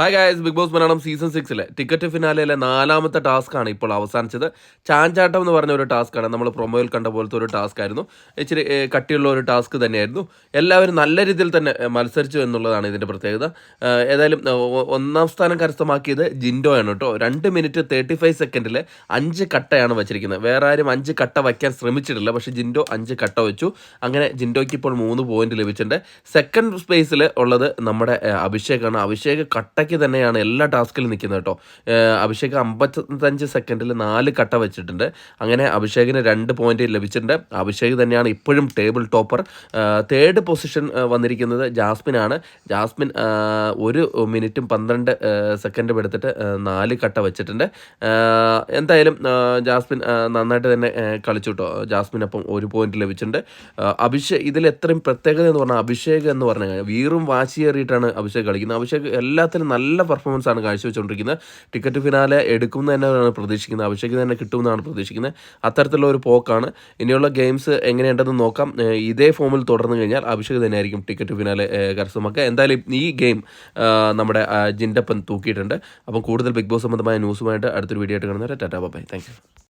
Hi guys big boss Malayalam season സിക്സിലെ ticket ഫിനാലയിലെ നാലാമത്തെ task ആണ് ഇപ്പോൾ അവസാനിച്ചത്. ചാഞ്ചാട്ടം എന്ന് പറഞ്ഞ ഒരു ടാസ്ക്കാണ് നമ്മൾ പ്രൊമോയിൽ കണ്ട പോലത്തെ ഒരു ടാസ്ക് ആയിരുന്നു. ഇച്ചിരി കട്ടിയുള്ള ഒരു ടാസ്ക് തന്നെയായിരുന്നു. എല്ലാവരും നല്ല രീതിയിൽ തന്നെ മത്സരിച്ചു എന്നുള്ളതാണ് ഇതിന്റെ പ്രത്യേകത. ഏതായാലും ഒന്നാം സ്ഥാനം കരസ്ഥമാക്കിയത് ജിൻഡോയാണ് കേട്ടോ. രണ്ട് മിനിറ്റ് തേർട്ടി ഫൈവ് സെക്കൻഡിൽ അഞ്ച് കട്ടയാണ് വെച്ചിരിക്കുന്നത്. വേറെ ആരും അഞ്ച് കട്ട വയ്ക്കാൻ ശ്രമിച്ചിട്ടില്ല. പക്ഷേ ജിൻഡോ അഞ്ച് കട്ട വെച്ചു. അങ്ങനെ ജിൻഡോയ്ക്ക് ഇപ്പോൾ മൂന്ന് പോയിന്റ് ലഭിച്ചിട്ടുണ്ട്. സെക്കൻഡ് സ്പേസിൽ ഉള്ളത് നമ്മുടെ അഭിഷേകാണ്. അഭിഷേക് കട്ടയ്ക്ക് തന്നെയാണ് എല്ലാ ടാസ്കിലും നിൽക്കുന്നത് കേട്ടോ. അഭിഷേക് അമ്പത്തഞ്ച് സെക്കൻഡിൽ നാല് കട്ട വെച്ചിട്ടുണ്ട്. അങ്ങനെ അഭിഷേകിന് രണ്ട് പോയിന്റ് ലഭിച്ചിട്ടുണ്ട്. അഭിഷേക് തന്നെയാണ് ഇപ്പോഴും ടേബിൾ ടോപ്പർ തേർഡ് പൊസിഷൻ വന്നിരിക്കുന്നത് ജാസ്മിൻ ആണ് ജാസ്മിൻ ഒരു മിനിറ്റും പന്ത്രണ്ട് സെക്കൻഡും എടുത്തിട്ട് നാല് കട്ട വെച്ചിട്ടുണ്ട്. എന്തായാലും ജാസ്മിൻ നന്നായിട്ട് തന്നെ കളിച്ചു കേട്ടോ. ജാസ്മിൻ അപ്പം ഒരു പോയിന്റ് ലഭിച്ചിട്ടുണ്ട്. അഭിഷേക് ഇതിൽ എത്രയും പ്രത്യേകത എന്ന് പറഞ്ഞാൽ അഭിഷേക് എന്ന് പറഞ്ഞു കഴിഞ്ഞാൽ വീറും വാശിയേറിയിട്ടാണ് അഭിഷേക് കളിക്കുന്നത്. അഭിഷേക് എല്ലാത്തിലും നല്ല പെർഫോമൻസ് ആണ് കാഴ്ചവെച്ചുകൊണ്ടിരിക്കുന്നത്. ടിക്കറ്റ് ഫിനാലെ എടുക്കുമെന്ന് തന്നെയാണ് പ്രതീക്ഷിക്കുന്നത്. അഭിഷേക് തന്നെ കിട്ടുമെന്നാണ് പ്രതീക്ഷിക്കുന്നത്. അത്തരത്തിലുള്ള ഒരു പോക്കാണ്. ഇനിയുള്ള ഗെയിംസ് എങ്ങനെയുണ്ടെന്ന് നോക്കാം. ഇതേ ഫോമിൽ തുടർന്നു കഴിഞ്ഞാൽ അഭിഷേക് തന്നെയായിരിക്കും ടിക്കറ്റ് ഫിനാലെ കരസ്ഥമാക്കുക. എന്തായാലും ഈ ഗെയിം നമ്മുടെ ജിൻഡപ്പൻ തൂക്കിയിട്ടുണ്ട്. അപ്പം കൂടുതൽ ബിഗ് ബോസ് സംബന്ധമായ ന്യൂസുമായിട്ട് അടുത്തൊരു വീഡിയോ ആയിട്ട് കാണുന്നവരെ ടാറ്റാ ബൈ താങ്ക് യു